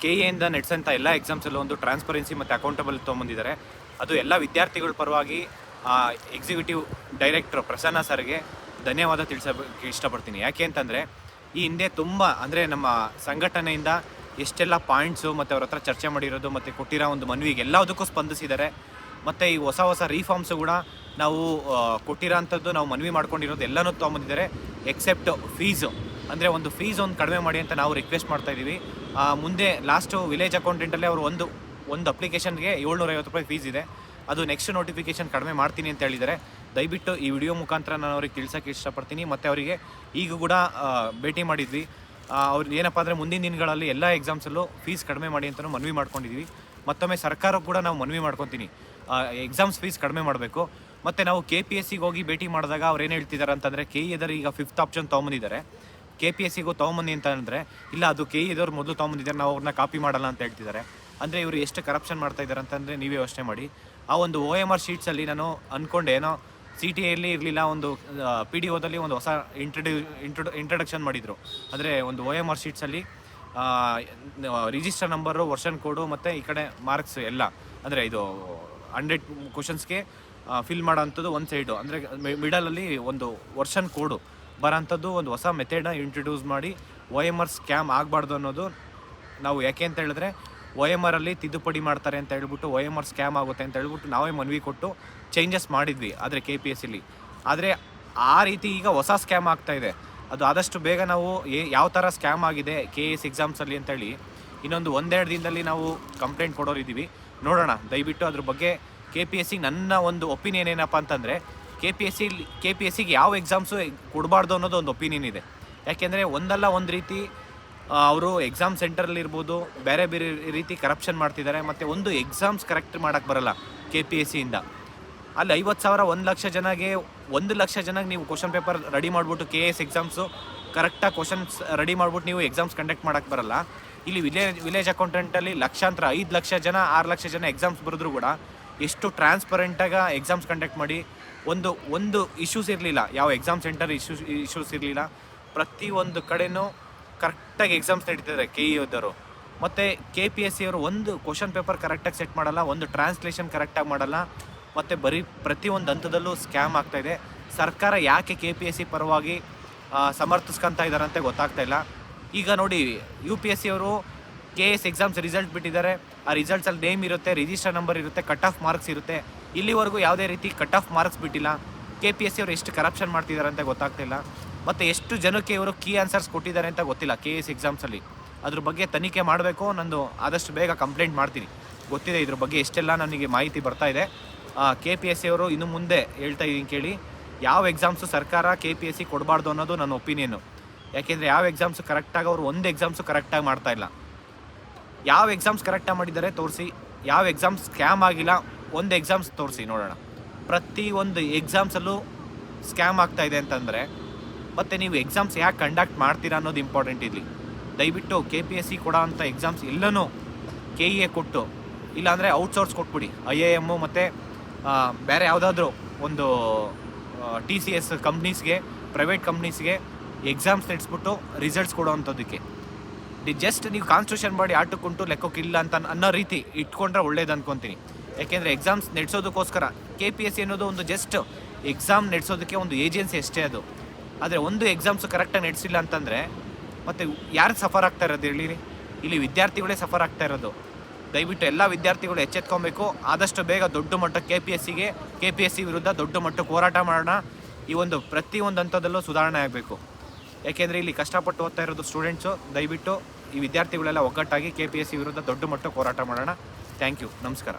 K ಎಯಿಂದ ನಡೆಸಂಥ ಎಲ್ಲ ಎಕ್ಸಾಮ್ಸಲ್ಲೂ ಒಂದು transparency ಮತ್ತು ಅಕೌಂಟಬಲ್ ತೊಗೊಂಬಂದಿದ್ದಾರೆ. ಅದು ಎಲ್ಲ ವಿದ್ಯಾರ್ಥಿಗಳ ಪರವಾಗಿ ಎಕ್ಸಿಕ್ಯೂಟಿವ್ ಡೈರೆಕ್ಟರ್ ಪ್ರಸನ್ನ ಸರ್ಗೆ ಧನ್ಯವಾದ ತಿಳಿಸೋಕ್ಕೆ ಇಷ್ಟಪಡ್ತೀನಿ. ಯಾಕೆ ಅಂತಂದರೆ ಈ ಹಿಂದೆ ತುಂಬ ಅಂದರೆ ನಮ್ಮ ಸಂಘಟನೆಯಿಂದ ಎಷ್ಟೆಲ್ಲ ಪಾಯಿಂಟ್ಸು ಮತ್ತು ಅವ್ರ ಹತ್ರ ಚರ್ಚೆ ಮಾಡಿರೋದು ಮತ್ತು ಕೊಟ್ಟಿರೋ ಒಂದು ಮನವಿಗೆ ಎಲ್ಲದಕ್ಕೂ ಸ್ಪಂದಿಸಿದ್ದಾರೆ. ಮತ್ತು ಈ ಹೊಸ ಹೊಸ ರೀಫಾರ್ಮ್ಸು ಕೂಡ ನಾವು ಆ, ಕೊಟ್ಟಿರೋ ಅಂಥದ್ದು ನಾವು ಮನವಿ ಮಾಡ್ಕೊಂಡಿರೋದು ಎಲ್ಲನೂ ತೊಗೊಂಬಂದಿದ್ದಾರೆ ಎಕ್ಸೆಪ್ಟ್ ಫೀಸು ಅಂದರೆ ಒಂದು ಫೀಸ್ ಒಂದು ಕಡಿಮೆ ಮಾಡಿ ಅಂತ ನಾವು ರಿಕ್ವೆಸ್ಟ್ ಮಾಡ್ತಾ ಇದ್ದೀವಿ. ಆ, ಮುಂದೆ ಲಾಸ್ಟು ವಿಲೇಜ್ ಅಕೌಂಟೆಂಟಲ್ಲೇ ಅವರು ಒಂದು ಒಂದು ಅಪ್ಲಿಕೇಶನ್ಗೆ ಏಳ್ನೂರೈವತ್ತು ರೂಪಾಯಿ ಫೀಸ್ ಇದೆ. ಅದು ನೆಕ್ಸ್ಟ್ ನೋಟಿಫಿಕೇಶನ್ ಕಡಿಮೆ ಮಾಡ್ತೀನಿ ಅಂತ ಹೇಳಿದರೆ ದಯವಿಟ್ಟು ಈ ವಿಡಿಯೋ ಮುಖಾಂತರ ನಾನು ಅವ್ರಿಗೆ ತಿಳ್ಸೋಕ್ಕೆ ಇಷ್ಟಪಡ್ತೀನಿ. ಮತ್ತು ಅವರಿಗೆ ಈಗ ಕೂಡ ಭೇಟಿ ಮಾಡಿದ್ವಿ. ಅವ್ರು ಏನಪ್ಪ ಅಂದರೆ ಮುಂದಿನ ದಿನಗಳಲ್ಲಿ ಎಲ್ಲ ಎಕ್ಸಾಮ್ಸಲ್ಲೂ ಫೀಸ್ ಕಡಿಮೆ ಮಾಡಿ ಅಂತಲೂ ಮನವಿ ಮಾಡ್ಕೊಂಡಿದ್ವಿ. ಮತ್ತೊಮ್ಮೆ ಸರ್ಕಾರ ಕೂಡ ನಾವು ಮನವಿ ಮಾಡ್ಕೊತೀನಿ. ಎಕ್ಸಾಮ್ಸ್ ಫೀಸ್ ಕಡಿಮೆ ಮಾಡಬೇಕು. ಮತ್ತು ನಾವು ಕೆ ಪಿ ಎಸ್ ಸಿಗೆ ಹೋಗಿ ಭೇಟಿ ಮಾಡಿದಾಗ ಅವ್ರು ಏನು ಹೇಳ್ತಿದ್ದಾರೆ ಅಂತಂದರೆ ಕೆ ಇ ಈಗ ಫಿಫ್ತ್ ಆಪ್ಷನ್ ತೊಗೊಂಬಂದಿದ್ದಾರೆ. ಕೆ ಪಿ ಎಸ್ ಸಿಗೂ ತೊಗೊಂಬನ್ನಿ ಅಂತ ಅಂದರೆ, ಇಲ್ಲ, ಅದು ಕೆ ಇದವ್ರು ಮೊದಲು ತೊಗೊಂಬಂದಿದ್ದಾರೆ, ನಾವು ಅವ್ರನ್ನ ಕಾಪಿ ಮಾಡಲ್ಲ ಅಂತ ಹೇಳ್ತಿದ್ದಾರೆ. ಅಂದರೆ ಇವರು ಎಷ್ಟು ಕರಪ್ಷನ್ ಮಾಡ್ತಾ ಇದ್ದಾರೆ ಅಂತಂದರೆ ನೀವೇ ಯೋಚನೆ ಮಾಡಿ. ಆ ಒಂದು ಓ ಎಂ ಆರ್ ಶೀಟ್ಸಲ್ಲಿ ನಾನು ಅಂದ್ಕೊಂಡೆ ಏನೋ ಸಿ ಟಿ ಎಲ್ಲಿ ಇರಲಿಲ್ಲ, ಒಂದು ಪಿ ಡಿ ಓದಲ್ಲಿ ಒಂದು ಹೊಸ ಇಂಟ್ರಡ್ಯೂ ಇಂಟ್ರೊ ಇಂಟ್ರಡಕ್ಷನ್ ಮಾಡಿದರು. ಅಂದರೆ ಒಂದು ಓ ಎಂ ಆರ್ ಶೀಟ್ಸಲ್ಲಿ ರಿಜಿಸ್ಟರ್ ನಂಬರು ವರ್ಷನ್ ಕೋಡು ಮತ್ತು ಈ ಕಡೆ ಮಾರ್ಕ್ಸ್ ಎಲ್ಲ. ಅಂದರೆ ಇದು ಹಂಡ್ರೆಡ್ ಕ್ವಶನ್ಸ್ಗೆ ಫಿಲ್ ಮಾಡೋಂಥದ್ದು ಒಂದು ಸೈಡು ಅಂದರೆ ಮಿಡಲಲ್ಲಿ ಒಂದು ವರ್ಷನ್ ಕೋಡು ಬರೋಂಥದ್ದು ಒಂದು ಹೊಸ ಮೆಥೆಡ್ನ ಇಂಟ್ರಡ್ಯೂಸ್ ಮಾಡಿ ಒ ಎಂ ಆರ್ ಸ್ಕ್ಯಾಮ್ ಆಗಬಾರ್ದು ಅನ್ನೋದು ನಾವು ಯಾಕೆ ಅಂತ ಹೇಳಿದ್ರೆ ಒ ಎಂ ಆರಲ್ಲಿ ತಿದ್ದುಪಡಿ ಮಾಡ್ತಾರೆ ಅಂತ ಹೇಳ್ಬಿಟ್ಟು ಒ ಎಂ ಆರ್ ಸ್ಕ್ಯಾಮ್ ಆಗುತ್ತೆ ಅಂತ ಹೇಳ್ಬಿಟ್ಟು ನಾವೇ ಮನವಿ ಕೊಟ್ಟು ಚೇಂಜಸ್ ಮಾಡಿದ್ವಿ ಆದರೆ ಕೆ ಪಿ ಎಸ್ ಆದರೆ ಆ ರೀತಿ ಈಗ ಹೊಸ ಸ್ಕ್ಯಾಮ್ ಆಗ್ತಾ ಇದೆ. ಅದು ಆದಷ್ಟು ಬೇಗ ನಾವು ಏ- ಯಾವ ಥರ ಸ್ಕ್ಯಾಮ್ ಆಗಿದೆ ಕೆ ಎ ಎಸ್ ಎಕ್ಸಾಮ್ಸಲ್ಲಿ ಅಂತೇಳಿ ಇನ್ನೊಂದು ಒಂದೆರಡು ದಿನದಲ್ಲಿ ನಾವು ಕಂಪ್ಲೇಂಟ್ ಕೊಡೋರಿದ್ದೀವಿ. ನೋಡೋಣ, ದಯವಿಟ್ಟು ಅದ್ರ ಬಗ್ಗೆ ಕೆ ಪಿ ಎಸ್ ಸಿ ನನ್ನ ಒಂದು ಒಪಿನಿಯನ್ ಏನಪ್ಪ ಅಂತಂದರೆ K P S C K P S ಸಿಗೆ ಯಾವ ಎಕ್ಸಾಮ್ಸು ಕೊಡಬಾರ್ದು ಅನ್ನೋದು ಒಂದು ಒಪಿನಿಯನ್ ಇದೆ. ಯಾಕೆಂದರೆ ಒಂದಲ್ಲ ಒಂದು ರೀತಿ ಅವರು ಎಕ್ಸಾಮ್ ಸೆಂಟರಲ್ಲಿರ್ಬೋದು ಬೇರೆ ಬೇರೆ ರೀತಿ ಕರಪ್ಷನ್ ಮಾಡ್ತಿದ್ದಾರೆ, ಮತ್ತು ಒಂದು ಎಕ್ಸಾಮ್ಸ್ ಕರೆಕ್ಟ್ ಮಾಡೋಕ್ಕೆ ಬರಲ್ಲ ಕೆ ಪಿ ಎಸ್ ಸಿಯಿಂದ ಅಲ್ಲಿ, ಐವತ್ತು ಸಾವಿರ ಒಂದು ಲಕ್ಷ ಜನಗೆ, ಒಂದು ಲಕ್ಷ ಜನಕ್ಕೆ ನೀವು ಕ್ವಶನ್ ಪೇಪರ್ ರೆಡಿ ಮಾಡಿಬಿಟ್ಟು ಕೆ ಎಸ್ ಎಕ್ಸಾಮ್ಸು ಕರೆಕ್ಟಾಗಿ ಕ್ವಶನ್ಸ್ ರೆಡಿ ಮಾಡ್ಬಿಟ್ಟು ನೀವು ಎಕ್ಸಾಮ್ಸ್ ಕಂಡಕ್ಟ್ ಮಾಡೋಕ್ಕೆ ಬರಲ್ಲ. ಇಲ್ಲಿ ವಿಲೇಜ್ ವಿಲೇಜ್ ಅಕೌಂಟೆಂಟಲ್ಲಿ ಲಕ್ಷಾಂತರ, ಐದು ಲಕ್ಷ ಜನ, ಆರು ಲಕ್ಷ ಜನ ಎಕ್ಸಾಮ್ಸ್ ಬರೆದ್ರು ಕೂಡ, ಎಷ್ಟು ಟ್ರಾನ್ಸ್ಪರೆಂಟಾಗಿ ಎಕ್ಸಾಮ್ಸ್ ಕಂಡಕ್ಟ್ ಮಾಡಿ ಒಂದು ಒಂದು ಇಶ್ಯೂಸ್ ಇರಲಿಲ್ಲ. ಯಾವ ಎಕ್ಸಾಮ್ ಸೆಂಟರ್ ಇಶ್ಯೂಸ್ ಇಶ್ಯೂಸ್ ಇರಲಿಲ್ಲ. ಪ್ರತಿಯೊಂದು ಕಡೆನೂ ಕರೆಕ್ಟಾಗಿ ಎಕ್ಸಾಮ್ಸ್ ನಡೀತಿದ್ದಾರೆ ಕೆ ಇ ಓದವರು ಮತ್ತು ಕೆ ಪಿ ಎಸ್ ಸಿ ಅವರು ಒಂದು ಕ್ವಶನ್ ಪೇಪರ್ ಕರೆಕ್ಟಾಗಿ ಸೆಟ್ ಮಾಡಲ್ಲ ಒಂದು ಟ್ರಾನ್ಸ್ಲೇಷನ್ ಕರೆಕ್ಟಾಗಿ ಮಾಡಲ್ಲ. ಮತ್ತು ಬರೀ ಪ್ರತಿಯೊಂದು ಹಂತದಲ್ಲೂ ಸ್ಕ್ಯಾಮ್ ಆಗ್ತಾ ಇದೆ. ಸರ್ಕಾರ ಯಾಕೆ ಕೆ ಪಿ ಎಸ್ ಸಿ ಪರವಾಗಿ ಆ, ಇದ್ದಾರೆ ಅಂತ ಗೊತ್ತಾಗ್ತಾ ಇಲ್ಲ. ಈಗ ನೋಡಿ ಯು ಪಿ ಎಸ್ ಸಿ ಅವರು ಕೆ ಎಸ್ ಎಕ್ಸಾಮ್ಸ್ ರಿಸಲ್ಟ್ ಬಿಟ್ಟಿದ್ದಾರೆ. ಆ ರಿಸಲ್ಟ್ಸಲ್ಲಿ ನೇಮ್ ಇರುತ್ತೆ ರಿಜಿಸ್ಟರ್ ನಂಬರ್ ಇರುತ್ತೆ ಕಟ್ ಆಫ್ ಮಾರ್ಕ್ಸ್ ಇರುತ್ತೆ. ಇಲ್ಲಿವರೆಗೂ ಯಾವುದೇ ರೀತಿ ಕಟ್ ಆಫ್ ಮಾರ್ಕ್ಸ್ ಬಿಟ್ಟಿಲ್ಲ ಕೆ ಪಿ ಎಸ್ ಸಿ ಅವರು ಎಷ್ಟು ಕರಪ್ಷನ್ ಮಾಡ್ತಿದ್ದಾರೆ ಅಂತ ಗೊತ್ತಾಗ್ತಿಲ್ಲ ಮತ್ತು ಎಷ್ಟು ಜನಕ್ಕೆ ಇವರು ಕೀ ಆನ್ಸರ್ಸ್ ಕೊಟ್ಟಿದ್ದಾರೆ ಅಂತ ಗೊತ್ತಿಲ್ಲ ಕೆ ಎಸ್ ಎಕ್ಸಾಮ್ಸಲ್ಲಿ ಅದ್ರ ಬಗ್ಗೆ ತನಿಖೆ ಮಾಡಬೇಕು ನಂದು ಆದಷ್ಟು ಬೇಗ ಕಂಪ್ಲೇಂಟ್ ಮಾಡ್ತೀನಿ. ಗೊತ್ತಿದೆ ಇದ್ರ ಬಗ್ಗೆ ಎಷ್ಟೆಲ್ಲ ನನಗೆ ಮಾಹಿತಿ ಬರ್ತಾ ಇದೆ. ಕೆ ಪಿ ಎಸ್ ಸಿ ಅವರು ಇನ್ನು ಮುಂದೆ ಹೇಳ್ತಾ ಇದ್ದೀನಿ ಕೇಳಿ. ಯಾವ ಎಕ್ಸಾಮ್ಸು ಸರ್ಕಾರ ಕೆ ಪಿ ಎಸ್ ಸಿ ಕೊಡಬಾರ್ದು ಅನ್ನೋದು ನನ್ನ ಒಪಿನಿಯನ್ನು ಯಾಕೆಂದರೆ ಯಾವ ಎಕ್ಸಾಮ್ಸು ಕರೆಕ್ಟಾಗಿ ಅವರು ಒಂದು ಎಕ್ಸಾಮ್ಸು ಕರೆಕ್ಟಾಗಿ ಮಾಡ್ತಾ ಇಲ್ಲ. ಯಾವ ಎಕ್ಸಾಮ್ಸ್ ಕರೆಕ್ಟಾಗಿ ಮಾಡಿದ್ದಾರೆ ತೋರಿಸಿ. ಯಾವ ಎಕ್ಸಾಮ್ಸ್ ಸ್ಕ್ಯಾಮ್ ಆಗಿಲ್ಲ. ಒಂದು ಎಕ್ಸಾಮ್ಸ್ ತೋರಿಸಿ ನೋಡೋಣ. ಪ್ರತಿ ಒಂದು ಎಕ್ಸಾಮ್ಸಲ್ಲೂ ಸ್ಕ್ಯಾಮ್ ಆಗ್ತಾ ಇದೆ ಅಂತಂದರೆ, ಮತ್ತು ನೀವು ಎಕ್ಸಾಮ್ಸ್ ಯಾಕೆ ಕಂಡಕ್ಟ್ ಮಾಡ್ತೀರಾ ಅನ್ನೋದು ಇಂಪಾರ್ಟೆಂಟ್ ಇಲ್ಲಿ. ದಯವಿಟ್ಟು ಕೆ ಪಿ ಎಸ್ ಸಿ ಕೊಡೋವಂಥ ಎಕ್ಸಾಮ್ಸ್ ಎಲ್ಲನೂ ಕೆ ಇ ಎ ಕೊಟ್ಟು, ಇಲ್ಲಾಂದರೆ ಔಟ್ಸೋರ್ಸ್ ಕೊಟ್ಬಿಡಿ. ಐ ಎ ಎಮ್ಮು ಮತ್ತು ಬೇರೆ ಯಾವುದಾದ್ರೂ ಒಂದು ಟಿ ಸಿ ಎಸ್ ಕಂಪ್ನೀಸ್ಗೆ ಪ್ರೈವೇಟ್ ಕಂಪ್ನೀಸ್ಗೆ ಎಕ್ಸಾಮ್ಸ್ ನಡೆಸ್ಬಿಟ್ಟು ರಿಸಲ್ಟ್ಸ್ ಕೊಡೋ ಅಂಥದ್ದಕ್ಕೆ. ಜಸ್ಟ್ ನೀವು ಕಾನ್ಸ್ಟಿಟ್ಯೂಷನ್ ಮಾಡಿ ಆಟಕ್ಕುಂಟು ಲೆಕ್ಕಕ್ಕಿಲ್ಲ ಅಂತ ಅನ್ನೋ ರೀತಿ ಇಟ್ಕೊಂಡ್ರೆ ಒಳ್ಳೇದು ಅನ್ಕೊಂತೀನಿ. ಯಾಕೆಂದರೆ ಎಕ್ಸಾಮ್ಸ್ ನಡೆಸೋದಕ್ಕೋಸ್ಕರ ಕೆ ಪಿ ಎಸ್ ಸಿ ಅನ್ನೋದು ಒಂದು ಜಸ್ಟ್ ಎಕ್ಸಾಮ್ ನಡೆಸೋದಕ್ಕೆ ಒಂದು ಏಜೆನ್ಸಿ ಅಷ್ಟೇ ಅದು. ಆದರೆ ಒಂದು ಎಕ್ಸಾಮ್ಸ್ ಕರೆಕ್ಟಾಗಿ ನಡೆಸಿಲ್ಲ ಅಂತಂದರೆ ಮತ್ತು ಯಾರು ಸಫರ್ ಆಗ್ತಾ ಇರೋದು ಹೇಳಿ? ಇಲ್ಲಿ ವಿದ್ಯಾರ್ಥಿಗಳೇ ಸಫರ್ ಆಗ್ತಾ ಇರೋದು. ದಯವಿಟ್ಟು ಎಲ್ಲ ವಿದ್ಯಾರ್ಥಿಗಳು ಎಚ್ಚೆತ್ಕೊಬೇಕು. ಆದಷ್ಟು ಬೇಗ ದೊಡ್ಡ ಮಟ್ಟ ಕೆ ಪಿ ಎಸ್ ಸಿಗೆ ಕೆ ಪಿ ಎಸ್ ಸಿ ವಿರುದ್ಧ ದೊಡ್ಡ ಮಟ್ಟಕ್ಕೆ ಹೋರಾಟ ಮಾಡೋಣ. ಈ ಒಂದು ಪ್ರತಿಯೊಂದು ಹಂತದಲ್ಲೂ ಸುಧಾರಣೆ ಆಗಬೇಕು. ಯಾಕೆಂದರೆ ಇಲ್ಲಿ ಕಷ್ಟಪಟ್ಟು ಓದ್ತಾ ಇರೋದು ಸ್ಟೂಡೆಂಟ್ಸು ದಯವಿಟ್ಟು ಈ ವಿದ್ಯಾರ್ಥಿಗಳೆಲ್ಲ ಒಗ್ಗಟ್ಟಾಗಿ ಕೆ ಪಿ ಎಸ್ ಸಿ ವಿರುದ್ಧ ದೊಡ್ಡ ಮಟ್ಟಕ್ಕೆ ಹೋರಾಟ ಮಾಡೋಣ. ಥ್ಯಾಂಕ್ ಯು ನಮಸ್ಕಾರ.